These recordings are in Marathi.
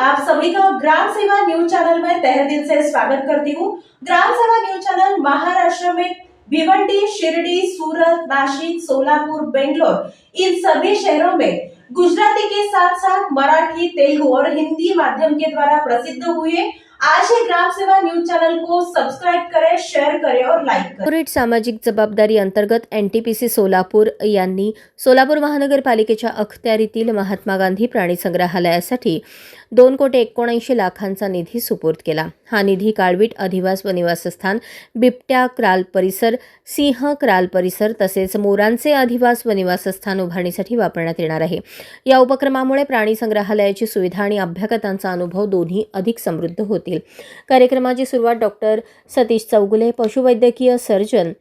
आप सभी का ग्राम सेवा न्यूज चैनल में तहे दिल से स्वागत करती हूँ। ग्राम सेवा न्यूज चैनल महाराष्ट्र में भिवंडी शिरडी सूरत नासिक सोलापुर बेंगलोर इन सभी शहरों में गुजराती के साथ साथ मराठी तेलुगु और हिंदी माध्यम के द्वारा प्रसिद्ध हुए आज ही ग्राम सेवा न्यूज चैनल को सब्सक्राइब करें शेयर करें और लाइक करें. कॉर्पोरेट सामाजिक जबाबदारी अंतर्गत N T P C Solapur यांनी सोलापूर महानगरपालिकेच्या अखत्यारीतील महात्मा गांधी प्राणी संग्रहालयासाठी दोन कोटी एकोणऐंशी लाखांचा निधी सुपूर्द केला. हा निधी काळवीट अधिवास व निवासस्थान बिबट्या क्राल परिसर सिंह क्राल परिसर तसेच मोरांचे अधिवास व निवासस्थान उभारणीसाठी वापरण्यात येणार आहे. या उपक्रमामुळे प्राणी संग्रहालयाची सुविधा आणि अभ्यागतांचा अनुभव दोन्ही अधिक समृद्ध होतील. कार्यक्रमाची सुरुवात डॉक्टर सतीश चौगुले पशुवैद्यकीय सर्जन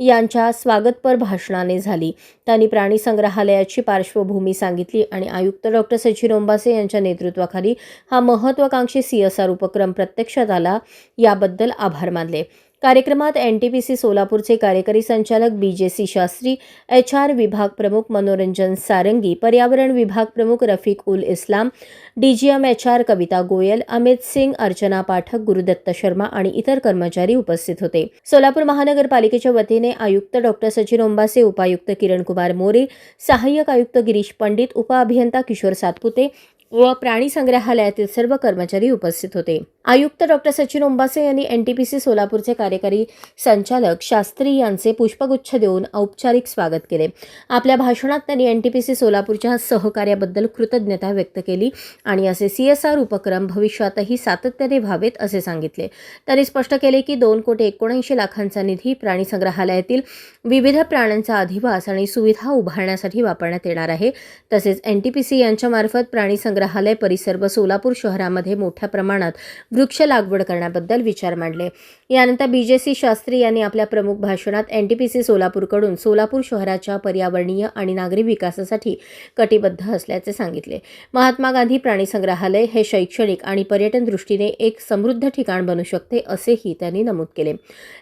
यांच्या स्वागतपर भाषणाने झाली. त्यांनी प्राणी संग्रहालयाची पार्श्वभूमी सांगितली आणि आयुक्त डॉक्टर सचिन ओंबासे यांच्या नेतृत्वाखाली हा महत्त्वाकांक्षी सी एस आर उपक्रम प्रत्यक्षात आला याबद्दल आभार मानले. कार्यक्रमात एन टी पी सी सोलापूरचे कार्यकारी संचालक B J C Shastri H R विभाग प्रमुख मनोरंजन सारंगी पर्यावरण विभाग प्रमुख Rafiq ul Islam D G M H R Kavita Goyal Amit Singh Archana Pathak Gurudutt Sharma आणि इतर कर्मचारी उपस्थित होते. सोलापूर महानगरपालिकेच्या वतीने आयुक्त डॉक्टर सचिन ओंबासे उपायुक्त किरणकुमार मोरे सहाय्यक आयुक्त गिरीश पंडित उपअभियंता किशोर सातपुते व प्राणी संग्रहालयातील सर्व कर्मचारी उपस्थित होते. आयुक्त डॉक्टर सचिन ओंबासे यांनी एन टी पी सी सोलापूरचे कार्यकारी संचालक शास्त्री यांचे पुष्पगुच्छ देऊन औपचारिक स्वागत केले. आपल्या भाषणात त्यांनी एन टी पी सी सोलापूरच्या सहकार्याबद्दल कृतज्ञता व्यक्त केली आणि असे सी एस आर उपक्रम भविष्यातही सातत्याने व्हावेत असे सांगितले. त्यांनी स्पष्ट केले की दोन कोटी एकोणऐंशी लाखांचा निधी प्राणी संग्रहालयातील विविध प्राण्यांचा अधिवास आणि सुविधा उभारण्यासाठी वापरण्यात येणार आहे. तसेच एन टी पी सी यांच्यामार्फत प्राणी संग्रहालय परिसर व सोलापूर शहरामध्ये मोठ्या प्रमाणात वृक्ष लागवड करण्याबद्दल विचार मांडले. यानंतर बी जे सी शास्त्री यांनी आपल्या प्रमुख भाषणात एन टी पी सी सोलापूरकडून सोलापूर शहराच्या पर्यावरणीय आणि नागरी विकासासाठी कटिबद्ध असल्याचे सांगितले. महात्मा गांधी प्राणी संग्रहालय हे शैक्षणिक आणि पर्यटन दृष्टीने एक समृद्ध ठिकाण बनू शकते असेही त्यांनी नमूद केले.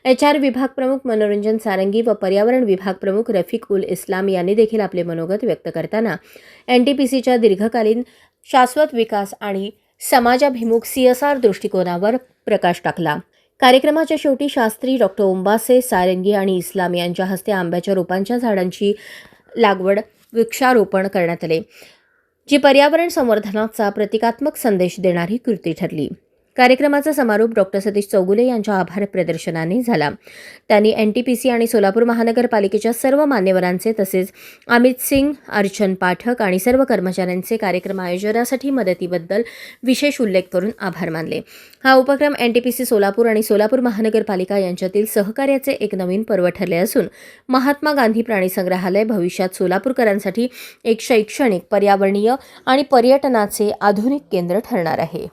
एच आर विभाग प्रमुख मनोरंजन सारंगी व पर्यावरण विभाग प्रमुख रफिक उल इस्लाम यांनी देखील आपले मनोगत व्यक्त करताना एन टी पी सीच्या दीर्घकालीन शाश्वत विकास आणि समाजाभिमुख सी एस आर दृष्टिकोनावर प्रकाश टाकला. कार्यक्रमाच्या शेवटी शास्त्री डॉक्टर ओंबासे सारंगी आणि इस्लाम यांच्या हस्ते आंब्याच्या रोपांच्या झाडांची लागवड वृक्षारोपण करण्यात आले जी पर्यावरण संवर्धनाचा प्रतिकात्मक संदेश देणारी कृती ठरली. कार्यक्रमाचा समारोप डॉक्टर सतीश चौगुले यांच्या आभार प्रदर्शनाने झाला. त्यांनी एन टी पी सी आणि सोलापूर महानगरपालिकेच्या सर्व मान्यवरांचे तसेच अमित सिंग अर्चन पाठक आणि सर्व कर्मचाऱ्यांचे कार्यक्रम आयोजनासाठी मदतीबद्दल विशेष उल्लेख करून आभार मानले. हा उपक्रम N T P C Solapur आणि सोलापूर महानगरपालिका यांच्यातील सहकार्याचे एक नवीन पर्व ठरले असून महात्मा गांधी प्राणी संग्रहालय भविष्यात सोलापूरकरांसाठी एक शैक्षणिक पर्यावरणीय आणि पर्यटनाचे आधुनिक केंद्र ठरणार आहे.